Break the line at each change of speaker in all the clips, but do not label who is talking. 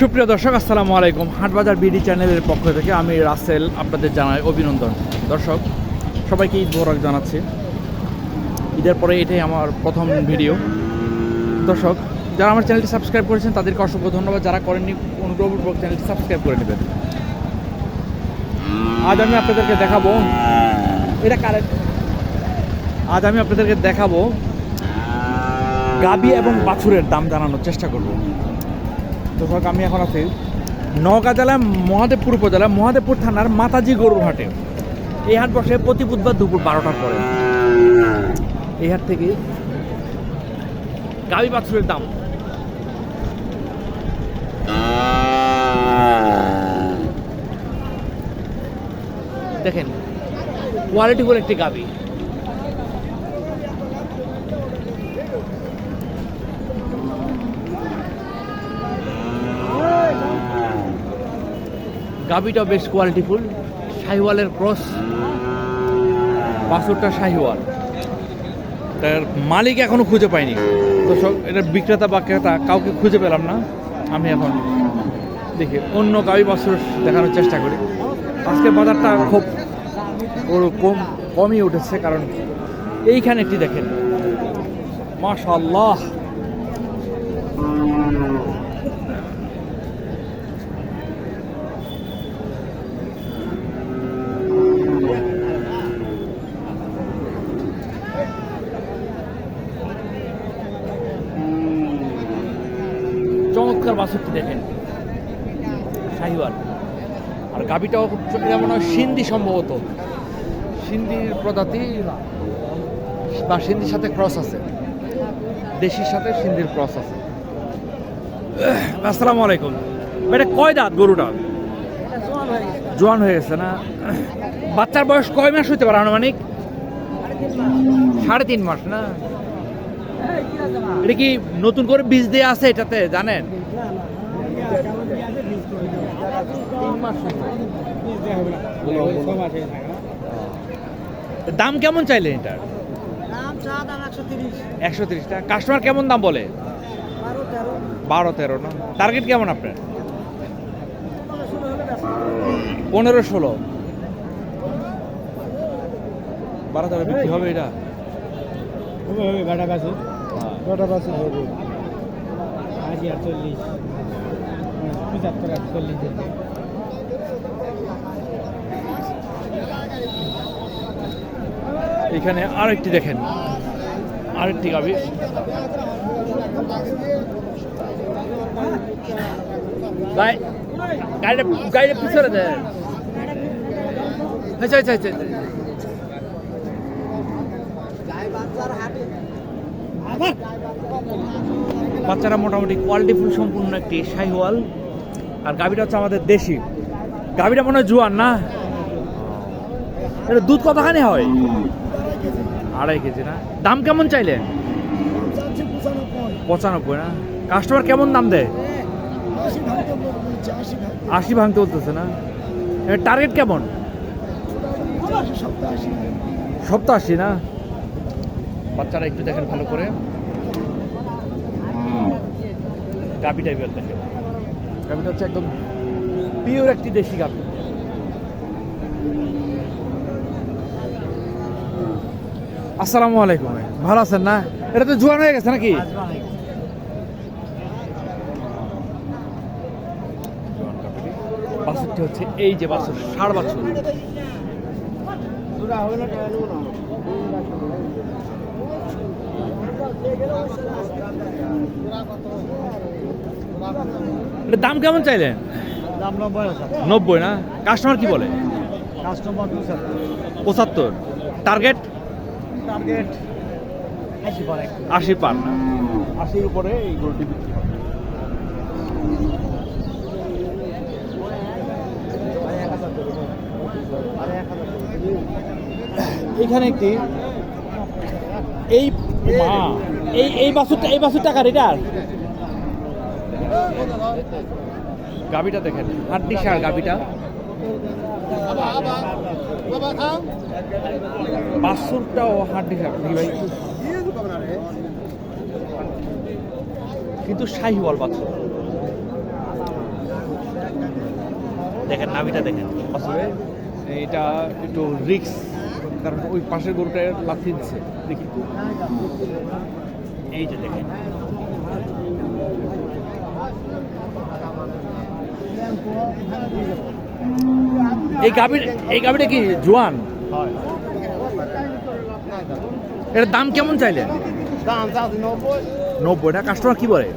সুপ্রিয় দর্শক, আসসালামু আলাইকুম। হাটবাজার বিডি চ্যানেলের পক্ষ থেকে আমি রাসেল আপনাদের জানাই অভিনন্দন। দর্শক সবাইকে ঈদ মোবারক জানাচ্ছি। ঈদের পরে এটাই আমার প্রথম ভিডিও। দর্শক, যারা আমার চ্যানেলটি সাবস্ক্রাইব করেছেন, তাদেরকে অসংখ্য ধন্যবাদ। যারা করেননি অনুগ্রহপূর্বক চ্যানেলটি সাবস্ক্রাইব করে নেবেন। আজ আমি আপনাদেরকে দেখাবো, এটা কারেক্ট আজ আমি আপনাদেরকে দেখাবো গাবি এবং বাছুরের দাম জানানোর চেষ্টা করব। দর্শক, আমি এখন আছি নওগাঁ জেলার মহাদেবপুর উপজেলা, মহাদেবপুর থানার মাতাজি গরুর হাটে। এই হাট বসে প্রতি বুধবার দুপুর বারোটার পরে। এই হাট থেকে গাবি বাছুরের দাম। দেখেন কোয়ালিটি কোয়ালিটিফুল একটি গাবি গাবিটাও বেশ কোয়ালিটিফুল শাহিওয়ালের ক্রস। বাছুরটা শাহিওয়াল। তার মালিক এখনও খুঁজে পাইনি তো সব এটার বিক্রেতা বা ক্রেতা, কাউকে খুঁজে পেলাম না। আমি এখন দেখি, অন্য গাবি বাছুর দেখানোর চেষ্টা করি। আজকে বাজারটা খুব কম, কমই উঠেছে, কারণ এইখানে একটি দেখেন। মাশাল্লাহ চমৎকার বাছুরটি দেখেন। শাহিওয়াল। আর গাবিটাও এটা মনে হয় সিন্ধি সম্ভবত। সিন্ধির প্রজাতি বা সিন্ধির সাথে ক্রস আছে। দেশির সাথে সিন্ধির ক্রস আছে। আসসালামু আলাইকুম। এটা কয় দাঁত গরুটা? জোয়ান হয়ে গেছে না? বাচ্চার বয়স কয় মাস হইতে পারে আনুমানিক? সাড়ে তিন মাস না? এটা কি নতুন করে বীজ দিয়ে আছে এটাতে? জানেন? দাম কেমন চাইলেন এটার?
দাম চা দাম একশো তিরিশ।
একশো তিরিশ টাকা। কাস্টমার কেমন দাম বলে?
বারো তেরো।
না? টার্গেট কেমন আপনার?
পনেরো ষোলো।
বারো তেরো বিক্রি হবে এটা?
হবে হবে বাটা বাসে। বাটা বাসে হবে। আশি আর চল্লিশ পঁচাত্তর আর চল্লিশ
এখানে আরেকটি দেখেন। আরেকটি গাবি ভাই গাড়িটা গাড়িটা পিছনে দেন। আচ্ছা আচ্ছা আচ্ছা আচ্ছা। বাচ্চারা মোটামুটি কোয়ালিটিফুল সম্পূর্ণ একটি শাহিওয়াল। আর গাভিটা হচ্ছে আমাদের দেশি। গাভিটা মনে হয় জোয়ান, না? এটা দুধ কতখানি হয়? আড়াই কেজি, না? দাম কেমন চাইলেন পঁচানব্বই, না? কাস্টমার কেমন দাম দেয়? আশি ভাঙতে বলতেছে, না? টার্গেট কেমন? সপ্তাহ আশি, না? বাচ্চারা একটু দেখেন ভালো করে। গাভি টাইপের দেখেন। গাভিটা হচ্ছে একদম পিওর একটি দেশি গাভি। আসসালামু আলাইকুম ভালো আছেন না? এটা তো জোয়ান হয়ে গেছে নাকি? বাছুরটি হচ্ছে এই যে বাছুর ষাড় বাছুর এটা দাম কেমন চাইলেন
দাম নব্বই
নব্বই না? কাস্টমার কি বলে?
কাস্টমার পঁচাত্তর।
টার্গেট
টার্গেট আশি পরে
আশি পার না? আশির উপরে এই গরুটি বিক্রি হবে। এখানে একটি এই এই এই বাছুরটা এই বাছুর টাকার এটার গাবিটা দেখেন, হাড্ডি সার গাবিটা। বাছুরটাও হাড্ডি সার কিন্তু শাহিওয়াল বাছুর। দেখেন, নাভিটা দেখেন আসলে এটা একটু রিক্স, কারণ ওই পাশের গরুটা লাথি দিচ্ছে। দেখি। এই যে দেখেন। এই গাভীর এই গাভীটা কি জোয়ান? এটার দাম কেমন
দাম নব্বই।
নব্বইটা কাস্টমার কি বলে?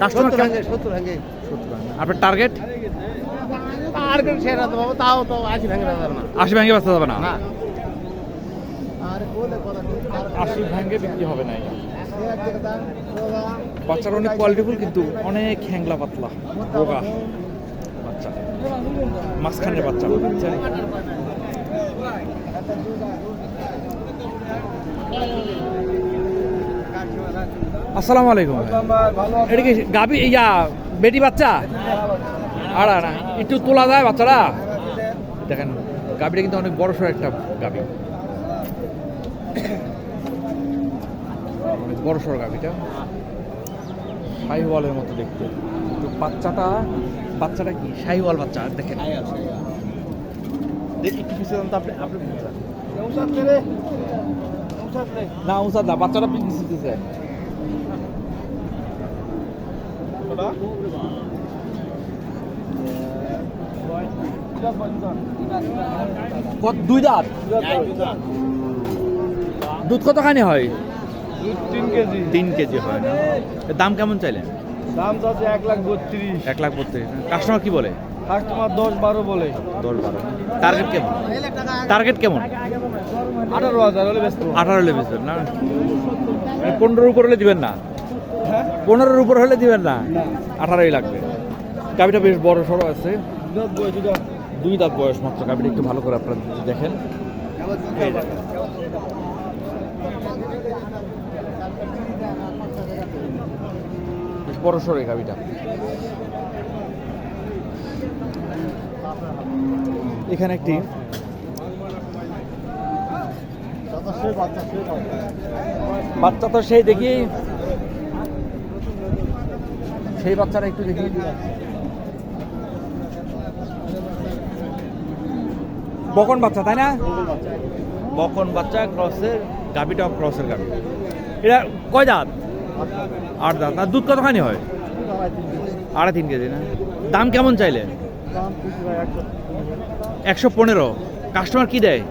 কাস্টমার
সত্তর ভাঙে
আপনার টার্গেট
কেউ সেরা তো বাবু তাও তো আশি ভাঙে যাবে না।
আশি ভাঙে বাঁচতে যাবে না। আশি ভাঙে বিক্রি হবে না। বাচ্চারা অনেক কোয়ালিটিফুল কিন্তু অনেক হ্যাংলা পাতলা রোগা। বাচ্চা। মাঝখানের বাচ্চা? আসসালামু আলাইকুম এটা কি গাবি? ইয়া বেটি বাচ্চা? আর আর একটু তোলা যায় বাচ্চারা? দেখেন, গাবিটা কিন্তু অনেক বড় সড়ো একটা গাবি অনেক বড় সড়ো গাবিটা শাহিওয়ালের মতো দেখতে। তো বাচ্চাটা বাচ্চাটা কি? শাহিওয়াল বাচ্চা আর দেখেন। দেখি একটু পিছিয়ে যান তো আপনি আপনি না উসাদ না বাচ্চাটা পিছিয়ে দিতেছে। কত দুই দাঁত? দুধ কতখানি হয়?
তিন কেজি।
তিন কেজি হয় না। দাম কেমন চাইলেন?
দাম চাচ্ছে এক লাখ বত্রিশ।
এক লাখ বত্রিশ। কাস্টমার কি বলে?
কাস্টমার দশ বারো বলে।
দশ বারো। টার্গেট কেমন? টার্গেট কেমন?
আঠারো হাজার হলে ব্যস্ত
আঠারো হলে বেচবেন না? মানে পনেরোর উপর হলে দিবেন না?
হ্যাঁ?
পনেরোর উপর হলে দিবেন না? আঠারোই লাগবে। গাবিটা বেশ বড় সড়ো আছে। দুই দাঁত বয়স মাত্র। গাবিটা একটু ভালো করে আপনারা দেখেন এই দেখেন। বেশ বড় গাবিটা। এখানে একটি বাচ্চা তো সেই দেখি। সেই বাচ্চারা একটু দেখি। বকন বাচ্চা তাই না? বকন বাচ্চা ক্রসের গাবিটাও ক্রসের গাবি। এটা কয় দাঁত? আট দাঁত। না দুধ কতখানি হয়? আড়াই তিন কেজি না? দাম কেমন চাইলে? একশো পনেরো। কাস্টমার কি দেয়?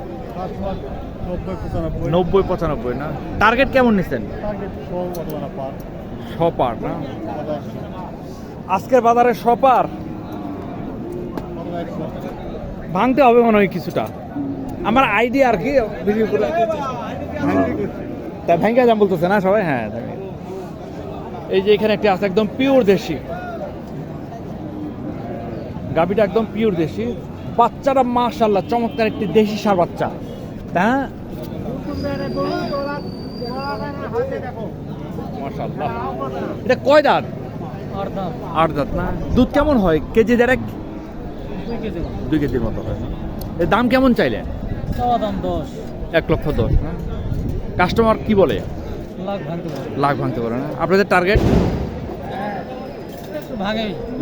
নব্বই পঁচানব্বই
না? টার্গেট কেমন নিচ্ছেন সপার না? আজকের বাজারে সপার? ভাঙতে হবে মনে হয় কিছুটা। আমার আইডিয়া আর কি তা ভেঙ্গে যাম বলতেছে না সবাই? হ্যাঁ। এই যে এখানে একটি আছে একদম পিওর দেশি। গাবিটা একদম পিওর দেশি। বাচ্চাটা মাশাল্লাহ চমৎকার একটি দেশি সার বাচ্চা। তা? এটা কয় দাঁত? আট দাঁত। না? দুধ কেমন হয়? কেজি দেড়েক?
দুই
দুই কেজির মতো হয়। এর দাম কেমন
চাওয়া দাম দশ।
এক লক্ষ দশ কাস্টমার কি বলে?
লাখ ভাঙতে পারে।
না। আপনাদের টার্গেট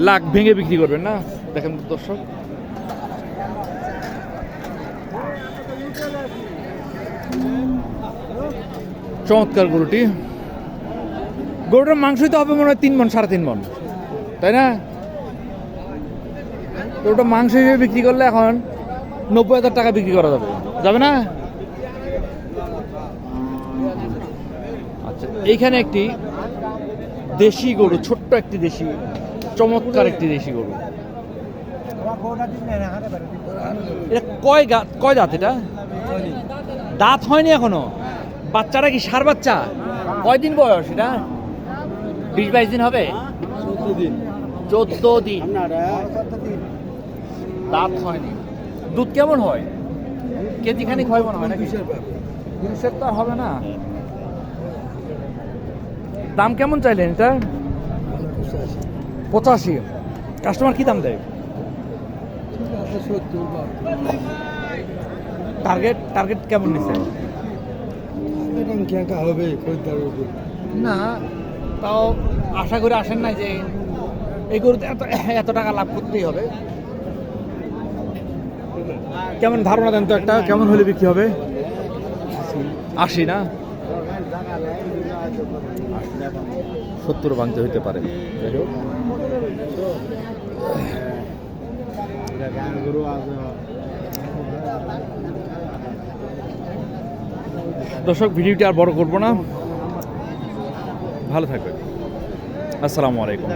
লাখ ভেঙে বিক্রি করবেন না? দেখেন দর্শক। চমৎকার গরুটি। গরুটার মাংসই তো হবে মনে হয় তিন মন সাড়ে তিন মন। তাই না? গরুটা মাংস হিসেবে বিক্রি করলে এখন নব্বই হাজার টাকা বিক্রি করা যাবে। যাবে না? এইখানে একটি দেশি গরু ছোট্ট একটি দেশি চমৎকার একটি দেশি গরু এটা কয় কয় দাঁত এটা দাঁত হয়নি এখনও বাচ্চাটা কি সার বাচ্চা কয়দিন বয়স এটা বিশ বাইশ দিন হবে চোদ্দ দিন দাঁত হয়নি দুধ কেমন হয় কেজি খানিক হয় মনে হয় তিনশের হবে না দাম কেমন চাইলেন এটা? পঁচাশি। কাস্টমার কি দাম দেয়? টার্গেট টার্গেট কেমন
এখন হবে
না তাও আশা করে আসেন না যে এই গরুতে এত এত টাকা লাভ করতেই হবে। কেমন ধারণা দেন তো একটা? কেমন হলে বিক্রি হবে? আশি না? সত্তর ভাঙতে হইতে পারে। দর্শক ভিডিওটি আর বড় করব না। ভালো থাকবে আসসালামু আলাইকুম।